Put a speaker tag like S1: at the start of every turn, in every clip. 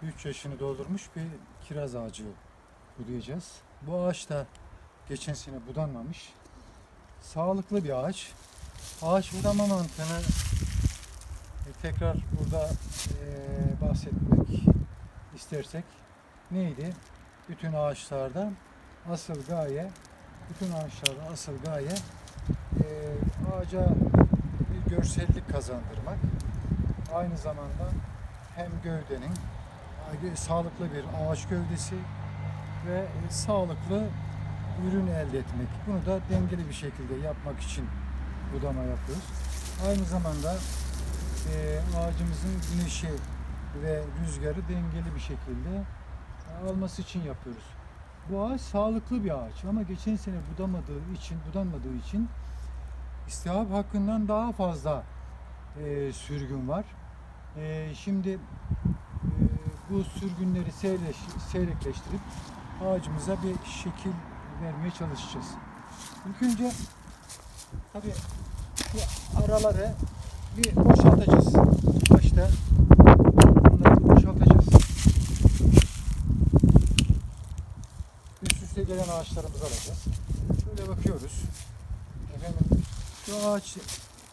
S1: Şimdi 3 yaşını doldurmuş bir kiraz ağacı budayacağız. Bu ağaç da geçen sene budanmamış. Sağlıklı bir ağaç. Ağaç budama mantığını e, tekrar burada e, bahsetmek istersek neydi? Bütün ağaçlarda asıl gaye, bütün ağaçlarda asıl gaye e, ağaca bir görsellik kazandırmak. Aynı zamanda hem gövdenin sağlıklı bir ağaç gövdesi ve e, sağlıklı ürün elde etmek. Bunu da dengeli bir şekilde yapmak için budama yapıyoruz. Aynı zamanda e, ağacımızın güneşi ve rüzgarı dengeli bir şekilde alması için yapıyoruz. Bu ağaç sağlıklı bir ağaç ama geçen sene budamadığı için, budanmadığı için istihap hakkından daha fazla e, sürgün var. E, şimdi bu sürgünleri seyreş, seyrekleştirip ağacımıza bir şekil vermeye çalışacağız. İlk önce tabii bu araları bir boşaltacağız. Başta bunları boşaltacağız. Üst üste gelen ağaçlarımızı alacağız. Şöyle bakıyoruz. Efendim şu ağaç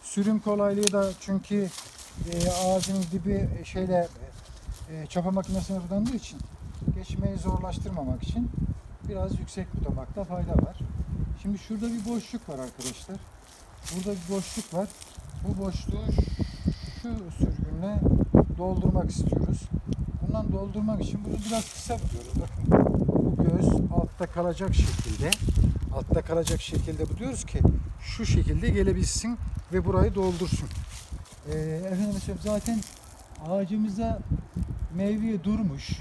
S1: sürüm kolaylığı da çünkü e, ağacın dibi şeyle e, çapa makinesine budandığı için geçmeyi zorlaştırmamak için biraz yüksek budamakta fayda var. Şimdi şurada bir boşluk var arkadaşlar. Burada bir boşluk var. Bu boşluğu şu sürgünle doldurmak istiyoruz. Bundan doldurmak için bunu biraz kısa buluyoruz. Bakın bu göz altta kalacak şekilde altta kalacak şekilde buluyoruz ki şu şekilde gelebilsin ve burayı doldursun. Ee, efendim zaten ağacımıza meyve durmuş.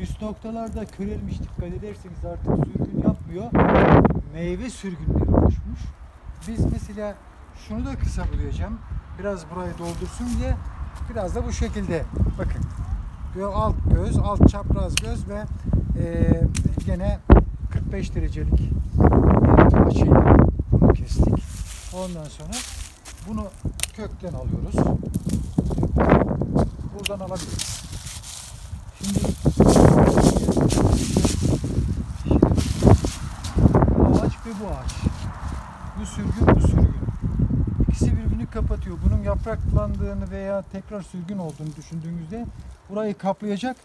S1: Üst noktalarda körelmiş dikkat ederseniz artık sürgün yapmıyor. Meyve sürgünleri oluşmuş. Biz mesela şunu da kısa bulayacağım. Biraz burayı doldursun diye biraz da bu şekilde bakın. Alt göz, alt çapraz göz ve e, gene 45 derecelik açıyla bunu kestik. Ondan sonra bunu kökten alıyoruz. Buradan alabiliriz. Ağaç ve bu ağaç. Bu sürgün, bu sürgün. İkisi birbirini kapatıyor. Bunun yapraklandığını veya tekrar sürgün olduğunu düşündüğünüzde burayı kaplayacak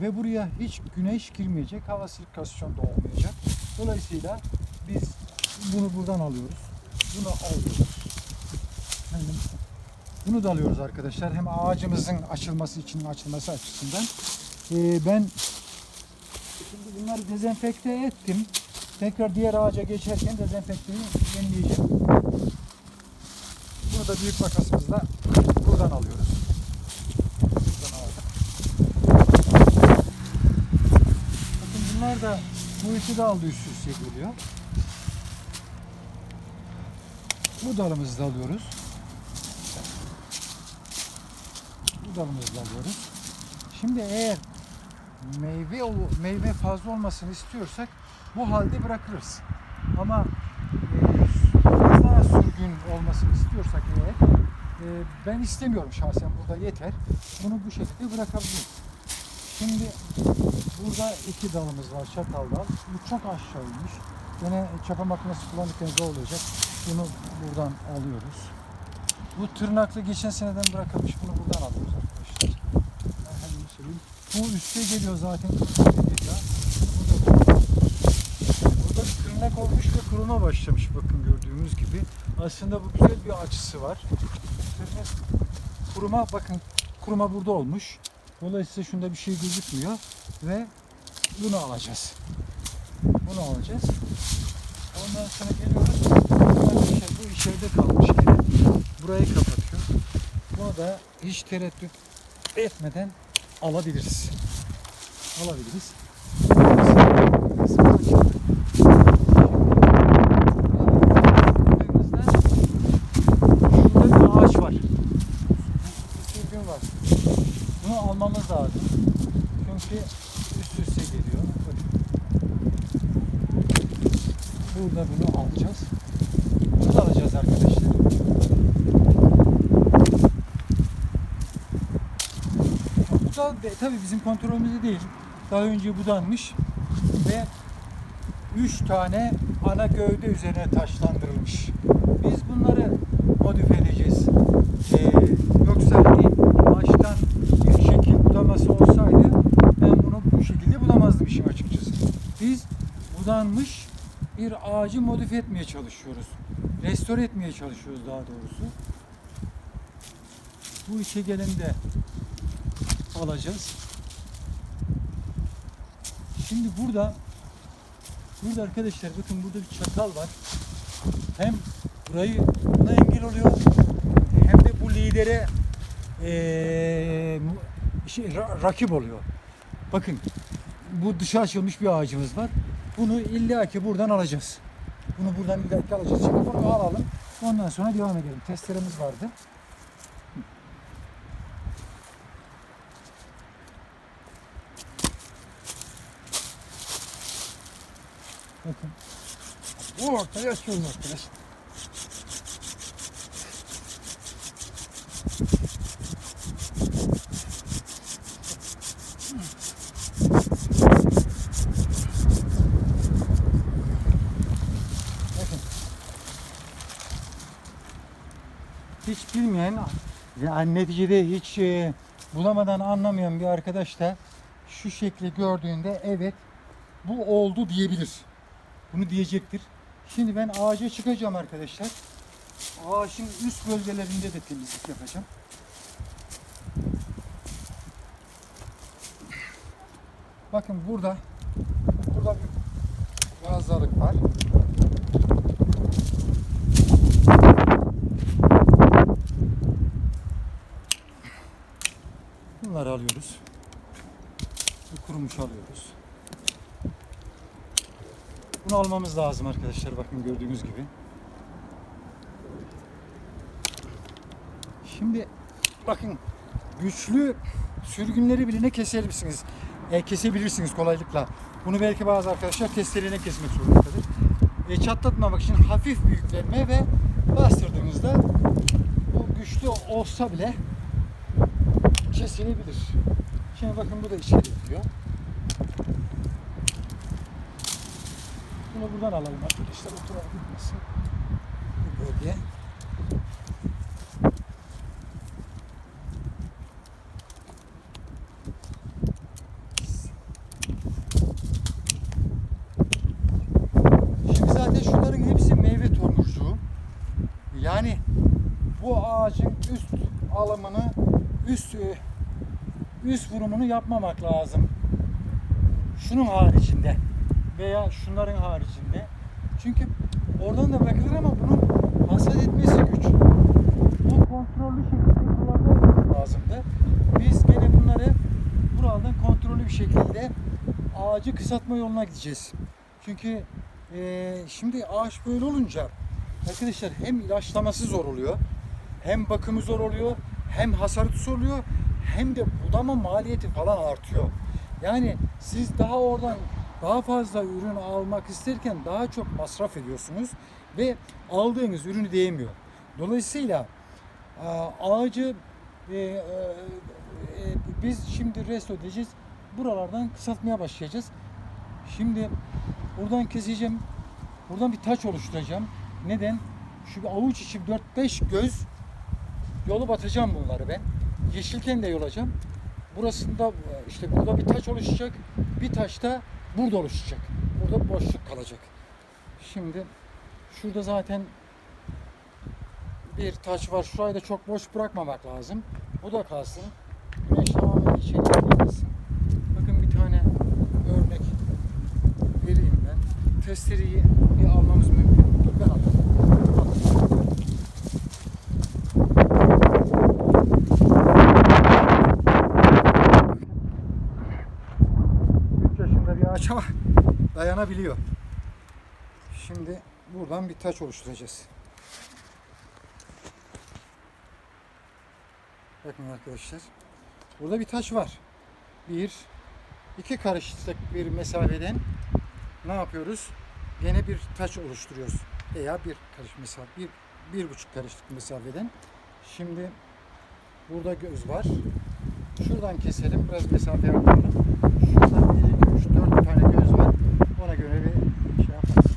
S1: ve buraya hiç güneş girmeyecek. Hava sirkülasyonu da olmayacak. Dolayısıyla biz bunu buradan alıyoruz. Bunu alıyoruz. Bunu da alıyoruz arkadaşlar. Hem ağacımızın açılması için açılması açısından. Ee, ben şimdi bunları dezenfekte ettim. Tekrar diğer ağaca geçerken dezenfekteyi yenileyeceğim. Bunu da büyük makasımızla buradan alıyoruz. Buradan aldık. Bakın bunlar da üçü de aldı üst üste geliyor. Bu dalımızı da alıyoruz. Bu dalımızı da alıyoruz. Şimdi eğer meyve meyve fazla olmasını istiyorsak bu halde bırakırız. Ama e, fazla sürgün olmasını istiyorsak eğer e, ben istemiyorum şahsen burada yeter. Bunu bu şekilde bırakabiliriz. Şimdi burada iki dalımız var çatal dal. Bu çok aşağı inmiş. Yine çapa makinesi kullanırken zor olacak. Bunu buradan alıyoruz. Bu tırnaklı geçen seneden bırakılmış. Bunu buradan alıyoruz arkadaşlar. Bu üste geliyor zaten. Burada bir tırnak olmuş ve kuruma başlamış bakın gördüğünüz gibi. Aslında bu güzel bir açısı var. Kuruma bakın kuruma burada olmuş. Dolayısıyla şunda bir şey gözükmüyor ve bunu alacağız. Bunu alacağız. Ondan sonra geliyoruz. Bu içeride kalmış. Burayı kapatıyor. Bunu da hiç tereddüt etmeden alabiliriz. Alabiliriz. Şurada bir ağaç var. Bir sürgün var. Bunu almamız lazım. Çünkü üst üste geliyor. Burada bunu alacağız. Bunu da alacağız arkadaşlar. Da de- tabii bizim kontrolümüzde değil. Daha önce budanmış ve 3 tane ana gövde üzerine taşlandırılmış. Biz bunları modifiye edeceğiz. Ee, yoksa hani baştan bir şekil budaması olsaydı ben bunu bu şekilde bulamazdım işin açıkçası. Biz budanmış bir ağacı modifiye etmeye çalışıyoruz. Restore etmeye çalışıyoruz daha doğrusu. Bu işe geleni de alacağız. Şimdi burada burada arkadaşlar bakın burada bir çatal var. Hem burayı buna engel oluyor hem de bu lidere mu- şey, ra- rakip oluyor. Bakın bu dışa açılmış bir ağacımız var. Bunu illa ki buradan alacağız. Bunu buradan illa ki alacağız. Şimdi bunu alalım. Ondan sonra devam edelim. Testlerimiz vardı. Bakın. Bu ortaya. Bakın. Hiç bilmeyen, yani neticede hiç e, bulamadan anlamayan bir arkadaş da şu şekli gördüğünde evet bu oldu diyebilir. Bunu diyecektir. Şimdi ben ağaca çıkacağım arkadaşlar. Ağaçın üst bölgelerinde de temizlik yapacağım. Bakın burada burada bir fazlalık var. Bunları alıyoruz. Bu kurumuş alıyoruz. Bunu almamız lazım arkadaşlar. Bakın gördüğünüz gibi. Şimdi bakın güçlü sürgünleri bile ne kesebilirsiniz. E, kesebilirsiniz kolaylıkla. Bunu belki bazı arkadaşlar testereyle kesmek zorundadır. E, çatlatmamak için hafif büyüklenme ve bastırdığınızda bu güçlü olsa bile kesilebilir. Şimdi bakın bu da içeri gidiyor. Bunu buradan alalım arkadaşlar. Oturarak gitmesin. Bu. Şimdi zaten şunların hepsi meyve tomurcuğu. Yani bu ağacın üst alımını, üst e, üst vurumunu yapmamak lazım. Şunun haricinde veya şunların haricinde. Çünkü oradan da bırakılır ama bunun hasat etmesi güç. Bu kontrollü şekilde olması lazımdı. Biz gene bunları buradan kontrollü bir şekilde ağacı kısaltma yoluna gideceğiz. Çünkü eee, şimdi ağaç böyle olunca arkadaşlar hem ilaçlaması zor oluyor, hem bakımı zor oluyor, hem hasarı oluyor, hem de budama maliyeti falan artıyor. Yani siz daha oradan daha fazla ürün almak isterken daha çok masraf ediyorsunuz ve aldığınız ürünü değmiyor. Dolayısıyla e, ağacı e, e, e, biz şimdi resto edeceğiz. Buralardan kısaltmaya başlayacağız. Şimdi buradan keseceğim. Buradan bir taç oluşturacağım. Neden? Şu bir avuç içi 4-5 göz yolu batacağım bunları ben. Yeşilken de yolacağım. Burasında e, işte burada bir taç oluşacak. Bir taş da burada oluşacak. Burada boşluk kalacak. Şimdi şurada zaten bir taç var. Şurayı da çok boş bırakmamak lazım. Bu da kalsın. Güneş tamamen içeri girmesin. Bakın bir tane örnek vereyim ben. Testereyi bir almamız mümkün. Ben. Alayım. Üç yaşında bir ağaç ama dayanabiliyor. Şimdi buradan bir taç oluşturacağız. Bakın arkadaşlar. Burada bir taş var. Bir, iki karışlık bir mesafeden ne yapıyoruz? Gene bir taç oluşturuyoruz. Veya bir karış mesafe, bir, bir buçuk karışlık mesafeden. Şimdi burada göz var. Şuradan keselim. Biraz mesafe yapalım. Şuradan 1, 2, 3, 4 tane göz var. Ona göre bir şey yaparız.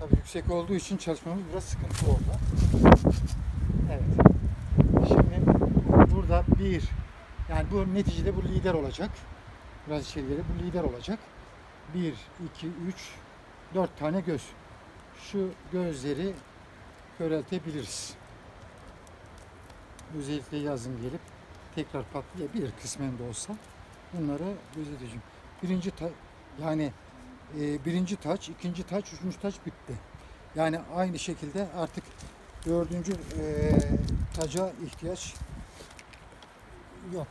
S1: Tabii yüksek olduğu için çalışmamız biraz sıkıntı oldu. Evet. Şimdi burada bir, yani bu neticede bu lider olacak. Biraz içeri bu lider olacak. Bir, iki, üç, dört tane göz. Şu gözleri köreltebiliriz. Özellikle yazın gelip tekrar patlayabilir kısmen de olsa. Bunları gözeteceğim. Birinci ta, yani e, birinci taç, ikinci taç, üçüncü taç bitti. Yani aynı şekilde artık dördüncü e, taca ihtiyaç yok.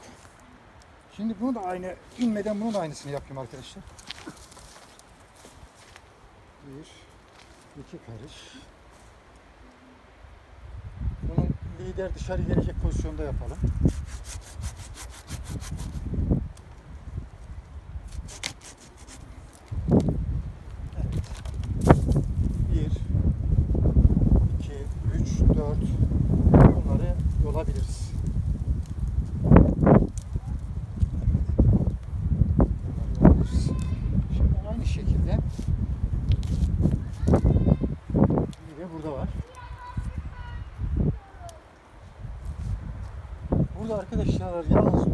S1: Şimdi bunu da aynı, inmeden bunun da aynısını yapayım arkadaşlar. Bir, iki karış. Bunun lider dışarı gelecek pozisyonda yapalım. Bir, iki, üç, dört. Bunları yolabiliriz. Bunları yolabiliriz. Şimdi aynı şekilde bir de burada var. Burada arkadaşlar yalnız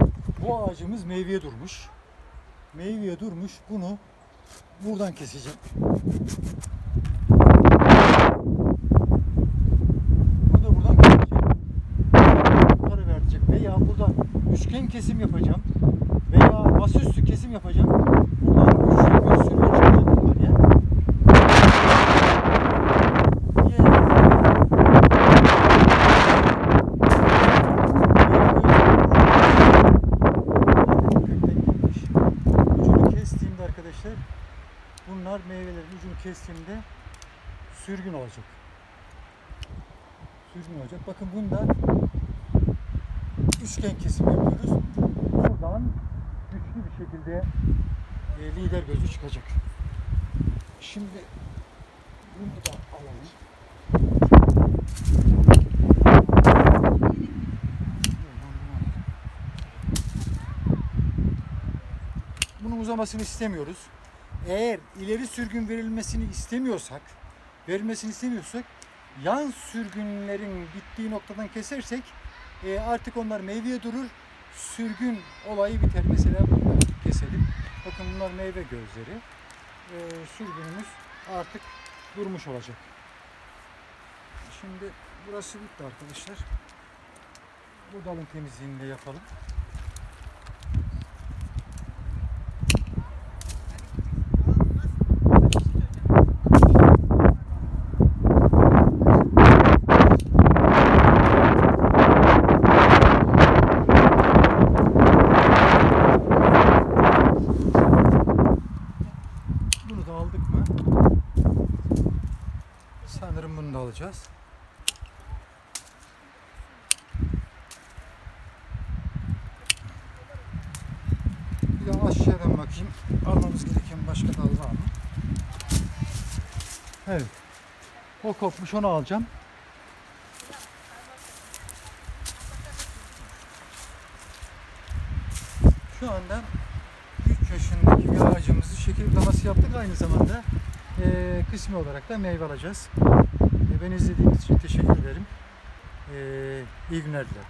S1: bu ağacımız meyveye durmuş. Meyveye durmuş. Bunu buradan keseceğim. Bunu da buradan keseceğim. Yukarı verecek veya buradan üçgen kesim yapacağım. Veya masaüstü kesim yapacağım. Buradan üçlü bir sürü çıkacak bunlar ya. Diğer- Ucunu kestiğimde arkadaşlar bunlar meyvelerin ucunu kestiğimde sürgün olacak. Sürgün olacak. Bakın bunda üçgen kesim yapıyoruz. Buradan güçlü bir şekilde e, lider gözü çıkacak. Şimdi bunu da alalım. Bunun uzamasını istemiyoruz. Eğer ileri sürgün verilmesini istemiyorsak, verilmesini istemiyorsak yan sürgünlerin bittiği noktadan kesersek e, artık onlar meyveye durur. Sürgün olayı biter. Mesela bunu keselim. Bakın bunlar meyve gözleri. E, sürgünümüz artık durmuş olacak. Şimdi burası bitti arkadaşlar. Bu dalın temizliğini de yapalım. Bunu da aldık mı? Sanırım bunu da alacağız. Bir de aşağıdan bakayım. Almamız gereken başka dal var mı? Evet. O kopmuş onu alacağım. Şu anda 3 yaşındaki bir ağacımızı şekil daması yaptık. Aynı zamanda eee kısmi olarak da meyve alacağız. E, beni izlediğiniz için teşekkür ederim. Eee iyi günler dilerim.